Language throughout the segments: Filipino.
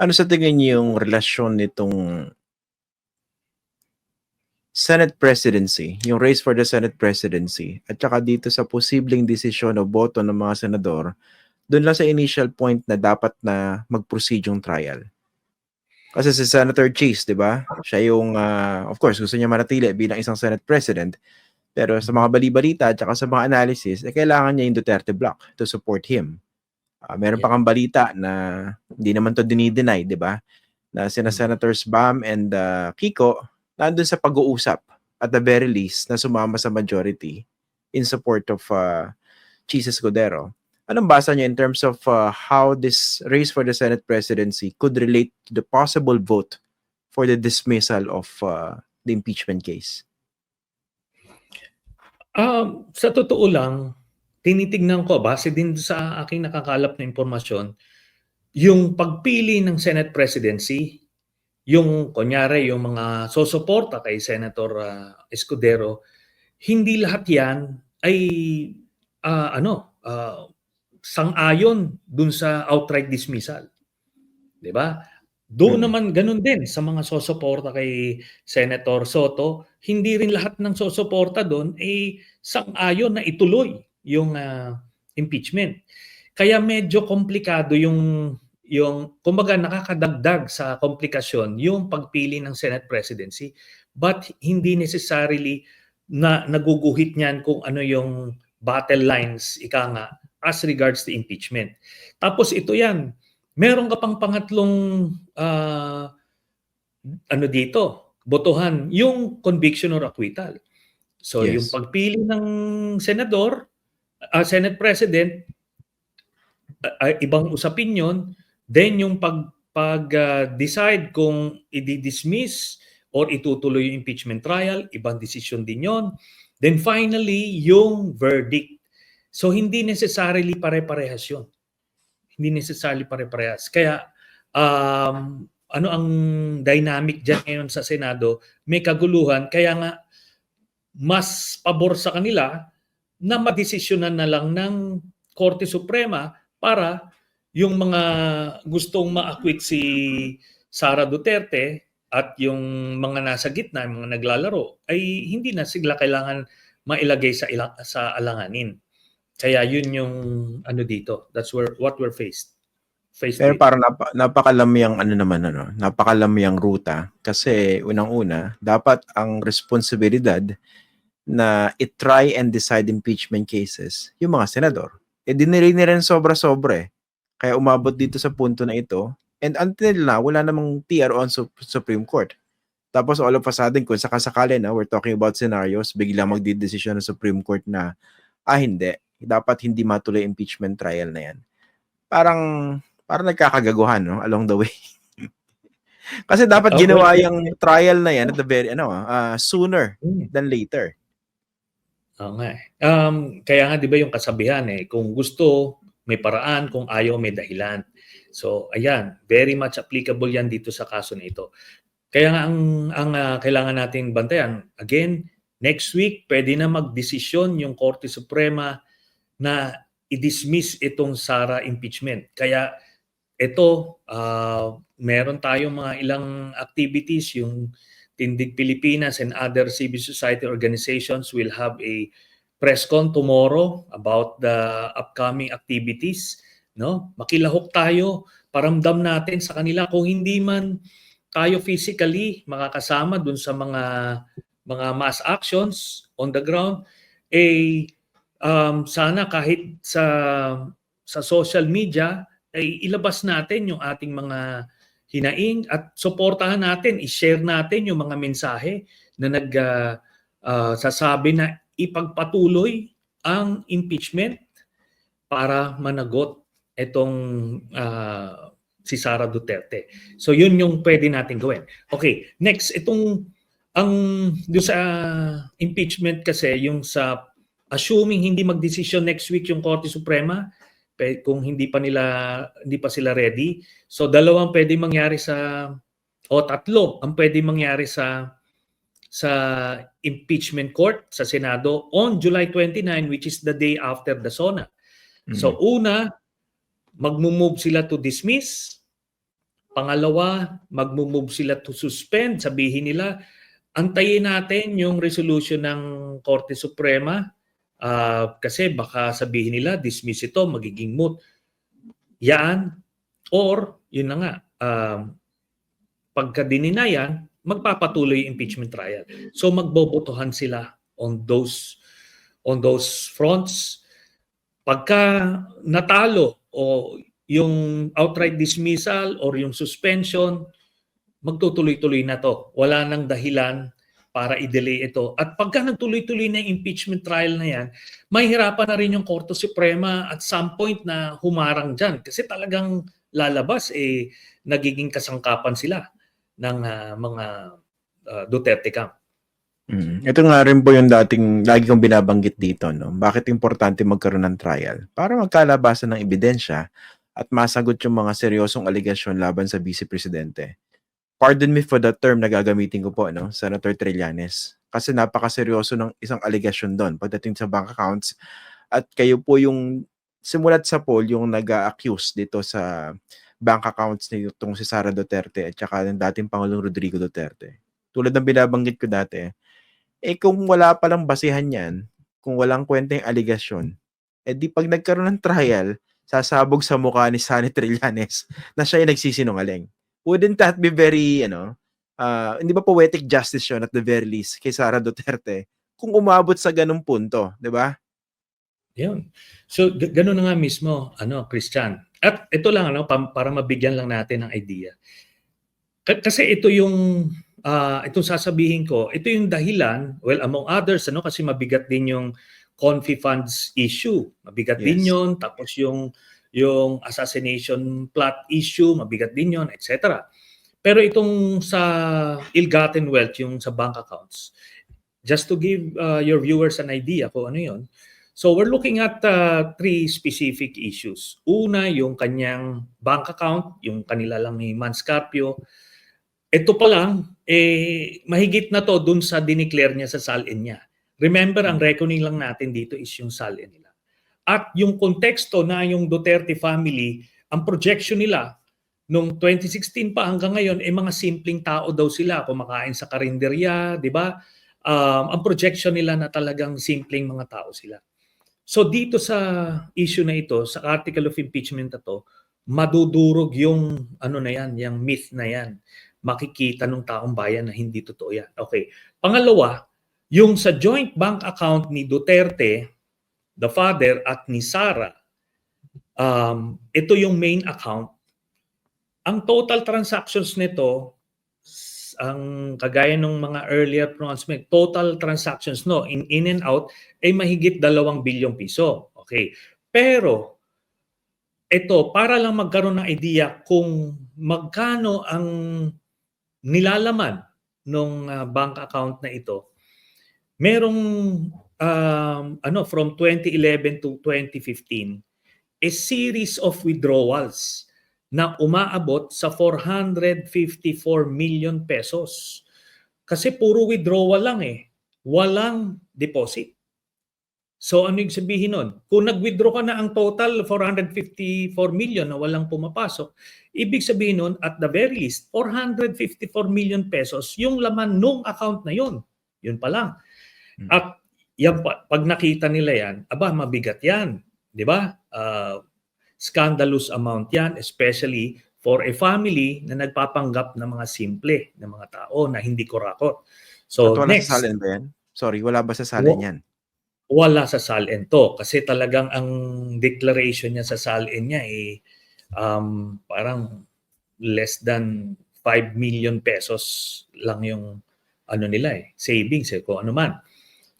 Ano sa tingin niyo yung relasyon nitong Senate presidency, yung race for the Senate presidency, at saka dito sa posibleng desisyon o boto ng mga senador, doon lang sa initial point na dapat na mag-proceed yung trial. Kasi si Senator Chase, di ba? Siya yung, ah, of course, gusto niya manatili bilang isang Senate President. Pero sa mga bali-balita at saka sa mga analysis, eh, kailangan niya yung Duterte block to support him. Ah, meron pa kang balita na hindi naman to dinideny, di ba? Na sina Senators Bam and ah, Kiko nandun sa pag-uusap at the very least na sumama sa majority in support of uh, Chis Escudero. Anong basa niyo in terms of uh, how this race for the Senate presidency could relate to the possible vote for the dismissal of uh, the impeachment case? Um, sa totoo lang, tinitignan ko base din sa aking nakakalap na impormasyon, yung pagpili ng Senate presidency, yung kunyari yung mga sosuporta kay Senator ah, Escudero, hindi lahat 'yan ay ah, ano, ah, sang-ayon dun sa outright dismissal. 'Di ba? Doon Mm. naman ganun din sa mga sosuporta kay Senator Soto, hindi rin lahat ng sosuporta doon ay sang-ayon na ituloy yung ah, impeachment. Kaya medyo komplikado yung yung kumbaga nakakadagdag sa komplikasyon yung pagpili ng Senate presidency but hindi necessarily na naguguhit niyan kung ano yung battle lines ika nga as regards to impeachment. Tapos ito yan, meron ka pang pangatlong ah, ano dito, botohan, yung conviction or acquittal. So Yes. yung pagpili ng senador, ah, Senate President, ah, ibang usapin yon. Then yung pag pag ah, decide kung i-dismiss or itutuloy yung impeachment trial, ibang desisyon din yon. Then finally, yung verdict. So hindi necessarily pare-parehas yun. Hindi necessarily pare-parehas. Kaya um, ano ang dynamic dyan ngayon sa Senado, may kaguluhan. Kaya nga, mas pabor sa kanila na madesisyonan na lang ng Korte Suprema para yung mga gustong ma-acquit si Sara Duterte at yung mga nasa gitna, yung mga naglalaro, ay hindi na sila kailangan mailagay sa, ila- sa alanganin. Kaya yun yung ano dito. That's where what we're faced. Faced Pero parang napa, napakalamyang ano naman ano, napakalamyang ruta kasi unang-una dapat ang responsibilidad na i-try and decide impeachment cases yung mga senador. Eh dinili nila rin sobra-sobra eh. Kaya umabot dito sa punto na ito and until now wala namang TR on Sup- Supreme Court. Tapos all of a sudden kung sakasakali na we're talking about scenarios biglang magdidesisyon ng Supreme Court na ah hindi dapat hindi matuloy impeachment trial na yan. Parang parang nagkakagaguhan no along the way. Kasi dapat Okay. ginawa yung trial na yan at the very ano ah, sooner Hmm. than later. Oo nga eh. Um, kaya nga 'di ba yung kasabihan eh, kung gusto may paraan, kung ayaw may dahilan. So ayan, very much applicable yan dito sa kaso na ito. Kaya nga ang ang ah, kailangan nating bantayan, again, next week pwede na magdesisyon yung Korte Suprema na i-dismiss itong Sara impeachment. Kaya ito, ah, meron tayong mga ilang activities, yung Tindig Pilipinas and other civil society organizations will have a press con tomorrow about the upcoming activities, no? Makilahok tayo, paramdam natin sa kanila kung hindi man tayo physically makakasama dun sa mga mga mass actions on the ground, eh um, sana kahit sa sa social media ay ilabas natin yung ating mga hinaing at suportahan natin, i-share natin yung mga mensahe na nag ah, ah, sasabi na ipagpatuloy ang impeachment para managot itong ah, si Sara Duterte. So yun yung pwede natin gawin. Okay, next itong ang doon sa impeachment kasi yung sa assuming hindi magdesisyon next week yung Korte Suprema kung hindi pa nila hindi pa sila ready. So dalawang pwede mangyari sa o tatlo ang pwede mangyari sa sa impeachment court sa Senado on July 29 which is the day after the SONA. So una magmo-move sila to dismiss Pangalawa, magmo-move sila to suspend. Sabihin nila, antayin natin yung resolution ng Korte Suprema ah, kasi baka sabihin nila, dismiss ito, magiging moot. Yan. Or, yun na nga, um, pagka dinina yan, magpapatuloy impeachment trial. So magbobotohan sila on those on those fronts. Pagka natalo o yung outright dismissal or yung suspension, magtutuloy-tuloy na to. Wala nang dahilan para i-delay ito. At pagka nagtuloy-tuloy na impeachment trial na yan, mahirapan na rin yung Korte Suprema at some point na humarang dyan. Kasi talagang lalabas, eh, nagiging kasangkapan sila ng ah, mga ah, Duterte camp. Mm. Ito nga rin po yung dating lagi kong binabanggit dito, no? Bakit importante magkaroon ng trial? Para magkalabasan ng ebidensya at masagot yung mga seryosong aligasyon laban sa vice presidente. Pardon me for the term na gagamitin ko po, no? Senator Trillanes. Kasi napakaseryoso ng isang aligasyon doon pagdating sa bank accounts at kayo po yung simulat sa poll yung nag-accuse dito sa bank accounts ni itong si Sara Duterte at saka ng dating Pangulong Rodrigo Duterte. Tulad ng binabanggit ko dati, eh kung wala palang basihan yan, kung walang kwenta yung aligasyon, eh di pag nagkaroon ng trial, sasabog sa mukha ni Sunny Trillanes na siya yung nagsisinungaling. Wouldn't that be very, ano, uh, hindi ba poetic justice yun at the very least kay Sara Duterte kung umabot sa ganung punto, di ba? Yun. So, g- ganun na nga mismo, ano, Christian. At ito lang, ano, pam- para mabigyan lang natin ng idea. K- kasi ito yung, ah, itong sasabihin ko, ito yung dahilan, well, among others, ano, kasi mabigat din yung confi funds issue. Mabigat din Yes. yun. Tapos yung, yung assassination plot issue, mabigat din yun, etc. Pero itong sa ill-gotten wealth, yung sa bank accounts, just to give uh, your viewers an idea kung ano yun, So we're looking at uh, three specific issues. Una, yung kanyang bank account, yung kanila lang ni Manscarpio. Ito pa lang, eh, mahigit na to dun sa dineclare niya sa salin niya. Remember, ang reckoning lang natin dito is yung salin. At yung konteksto na yung Duterte family, ang projection nila, nung 2016 pa hanggang ngayon, eh mga simpleng tao daw sila, kumakain sa karinderya, di ba? Um, ang projection nila na talagang simpleng mga tao sila. So dito sa issue na ito, sa article of impeachment na to, madudurog yung ano na yan, yung myth na yan. Makikita ng taong bayan na hindi totoo yan. Okay. Pangalawa, yung sa joint bank account ni Duterte, the father, at ni Sara, um, ito yung main account. Ang total transactions nito, ang kagaya ng mga earlier pronouncement, total transactions no, in, in and out, ay mahigit dalawang bilyong piso. Okay. Pero, ito, para lang magkaroon ng idea kung magkano ang nilalaman ng bank account na ito, merong um, ano from 2011 to 2015 a series of withdrawals na umaabot sa 454 million pesos. Kasi puro withdrawal lang eh. Walang deposit. So ano yung sabihin nun? Kung nag-withdraw ka na ang total 454 million na walang pumapasok, ibig sabihin nun at the very least 454 million pesos yung laman nung account na yun. Yun pa lang. Hmm. At yan, pa- pag nakita nila yan, aba mabigat yan. Di ba? Uh, scandalous amount yan, especially for a family na nagpapanggap ng mga simple na mga tao na hindi kurakot. So At wala next, sa salin ba yan? Sorry, wala ba sa salin yan? wala sa SALN to kasi talagang ang declaration niya sa SALN niya eh um, parang less than 5 million pesos lang yung ano nila eh, savings eh, kung ano man.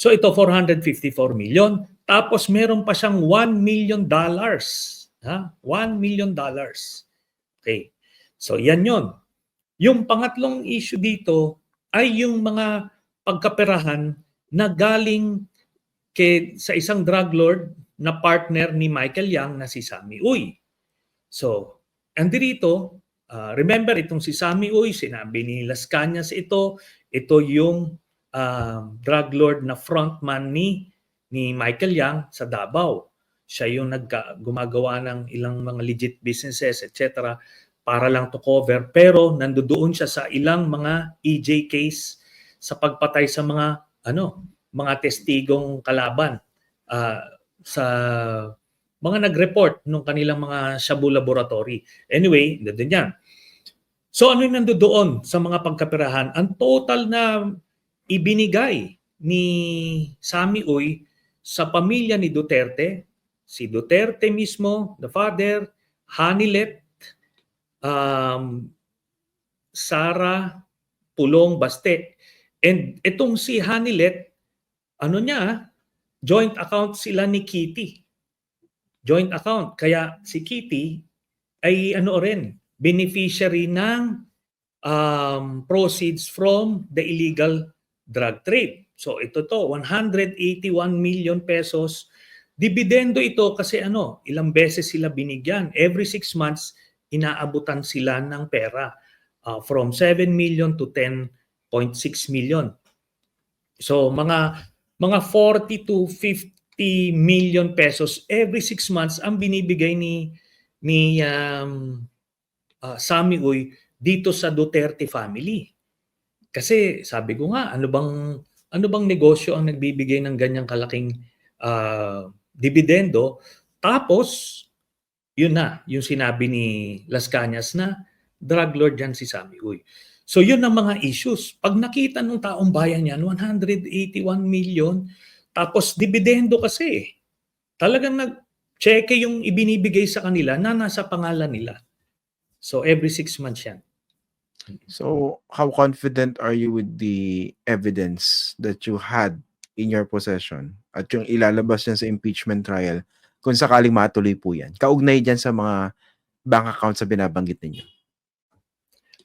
So ito 454 million tapos meron pa siyang 1 million dollars. Ha? 1 million dollars. Okay. So yan yon. Yung pangatlong issue dito ay yung mga pagkaperahan na galing kay sa isang drug lord na partner ni Michael Yang na si Sammy Uy. So, andirito, uh, remember itong si Sammy Uy, sinabi ni Las ito, ito yung um, drug lord na frontman ni ni Michael Yang sa Davao. Siya yung nagka, gumagawa ng ilang mga legit businesses, etc. para lang to cover pero nandoon siya sa ilang mga EJ case sa pagpatay sa mga ano mga testigong kalaban ah, sa mga nag-report nung kanilang mga Shabu laboratory. Anyway, nandun yan. So ano yung nandoon sa mga pagkapirahan? Ang total na ibinigay ni Sami Uy sa pamilya ni Duterte, si Duterte mismo, the father, Hanilet, um, Sara Pulong Baste. And itong si Hanilet, ano niya, joint account sila ni Kitty. Joint account. Kaya si Kitty ay ano rin, beneficiary ng um, proceeds from the illegal drug trade. So ito to, 181 million pesos. Dividendo ito kasi ano, ilang beses sila binigyan. Every six months, inaabutan sila ng pera. Uh, from 7 million to 10.6 million. So mga mga 40 to 50 million pesos every six months ang binibigay ni ni um, uh, Sami Uy dito sa Duterte family. Kasi sabi ko nga, ano bang ano bang negosyo ang nagbibigay ng ganyang kalaking uh, dividendo? Tapos yun na, yung sinabi ni Las Cañas na drug lord yan si Sami Uy. So yun ang mga issues. Pag nakita ng taong bayan yan, 181 million, tapos dividendo kasi. Talagang nag-cheque yung ibinibigay sa kanila na nasa pangalan nila. So every six months yan. So, how confident are you with the evidence that you had in your possession at yung ilalabas yan sa impeachment trial kung sakaling matuloy po yan? Kaugnay dyan sa mga bank accounts sa binabanggit ninyo.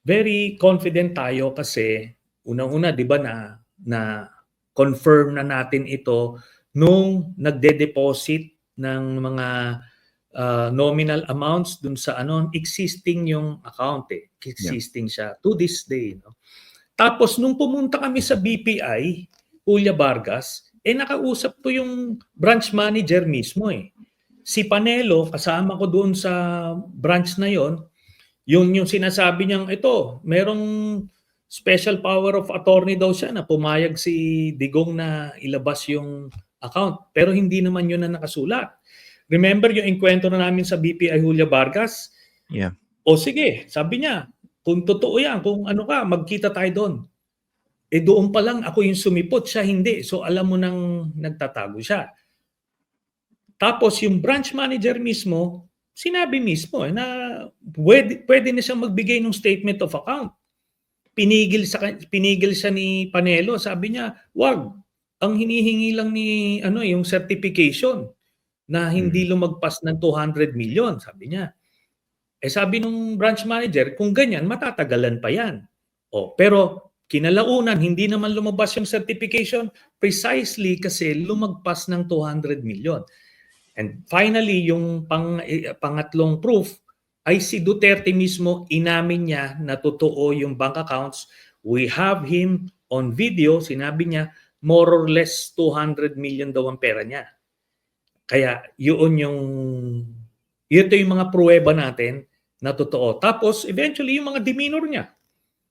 Very confident tayo kasi unang-una 'di ba na na confirm na natin ito nung nagde-deposit ng mga uh, nominal amounts dun sa ano existing yung account eh. Existing siya to this day, no. Tapos nung pumunta kami sa BPI, Julia Vargas, eh nakausap ko yung branch manager mismo eh. Si Panelo, kasama ko doon sa branch na yon, yung yung sinasabi niyang ito, merong special power of attorney daw siya na pumayag si Digong na ilabas yung account. Pero hindi naman yun na nakasulat. Remember yung enkwentro na namin sa BPI Julia Vargas? Yeah. O sige, sabi niya, kung totoo yan, kung ano ka, magkita tayo doon. Eh doon pa lang ako yung sumipot, siya hindi. So alam mo nang nagtatago siya. Tapos yung branch manager mismo, sinabi mismo eh, na pwede, pwede na siyang magbigay ng statement of account. Pinigil sa pinigil siya ni Panelo, sabi niya, "Wag. Ang hinihingi lang ni ano yung certification na hindi lumagpas ng 200 million", sabi niya. Eh sabi nung branch manager, kung ganyan matatagalan pa 'yan. Oh, pero kinalaunan hindi naman lumabas yung certification precisely kasi lumagpas ng 200 million. And finally, yung pang, eh, pangatlong proof ay si Duterte mismo inamin niya na totoo yung bank accounts. We have him on video, sinabi niya more or less 200 million daw ang pera niya. Kaya yun yung ito yung mga pruweba natin na totoo. Tapos eventually yung mga demeanor niya.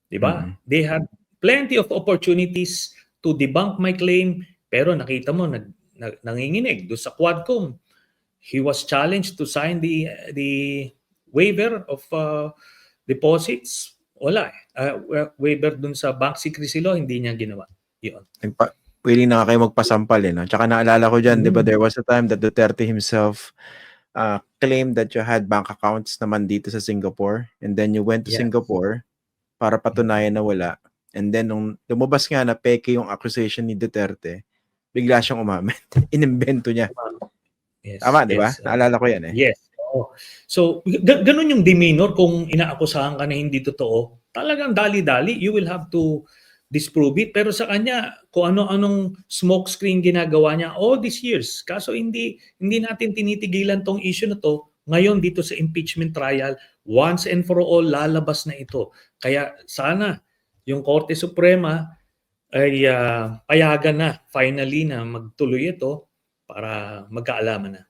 'Di ba? Mhm. They had plenty of opportunities to debunk my claim pero nakita mo nag, nag nanginginig do sa Quadcom he was challenged to sign the the waiver of uh, deposits. Wala eh. Uh, waiver dun sa bank secrecy law, hindi niya ginawa. Yun. Nagpa, willing na kayo magpasampal eh. No? Tsaka naalala ko dyan, di ba, Mm. there was a time that Duterte himself uh, claimed that you had bank accounts naman dito sa Singapore and then you went to Yes. Singapore para patunayan na wala. And then nung lumabas nga na peke yung accusation ni Duterte, bigla siyang umamin. Inimbento niya. Yes, Tama, di ba? yes, uh, Naalala ko yan eh. Yes. oo. So, ga- ganun yung demeanor kung inaakusahan ka na hindi totoo. Talagang dali-dali, you will have to disprove it. Pero sa kanya, kung ano-anong smoke screen ginagawa niya all these years. Kaso hindi hindi natin tinitigilan tong issue na to. Ngayon dito sa impeachment trial, once and for all, lalabas na ito. Kaya sana yung Korte Suprema ay ah, payagan na finally na magtuloy ito para magkaalaman na.